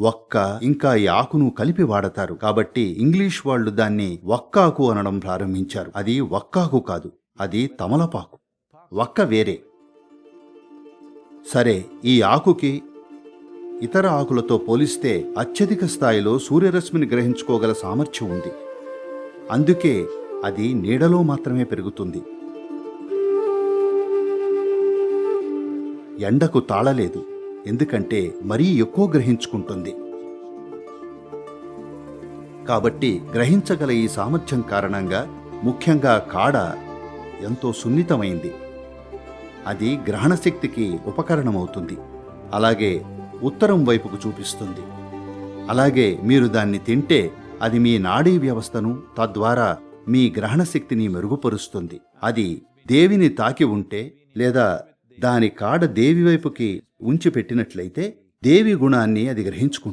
వక్క ఇంకా ఈ ఆకును కలిపి వాడతారు. కాబట్టి ఇంగ్లీష్ వాళ్ళు దాన్ని వక్కాకు అనడం ప్రారంభించారు. అది వక్కాకు కాదు అది తమలపాకు. వక్క వేరే. సరే ఈ ఆకుకి ఇతర ఆకులతో పోలిస్తే అత్యధిక స్థాయిలో సూర్యరశ్మిని గ్రహించుకోగల సామర్థ్యం ఉంది. అందుకే అది నీడలో మాత్రమే పెరుగుతుంది. ఎండకు తాళలేదు. ఎందుకంటే మరీ ఎక్కువ గ్రహించుకుంటుంది. కాబట్టి గ్రహించగల ఈ సామర్థ్యం కారణంగా ముఖ్యంగా కాడ ఎంతో సున్నితమైంది. అది గ్రహణశక్తికి ఉపకరణమవుతుంది. అలాగే ఉత్తరం వైపుకు చూపిస్తుంది. అలాగే మీరు దాన్ని తింటే అది మీ నాడీ వ్యవస్థను తద్వారా మీ గ్రహణశక్తిని మెరుగుపరుస్తుంది. అది దేవిని తాకి ఉంటే లేదా దాని కాడ దేవి వైపుకి ఉంచి పెట్టినట్లయితే దేవి గుణాన్ని అది గ్రహించుకుంటుంది.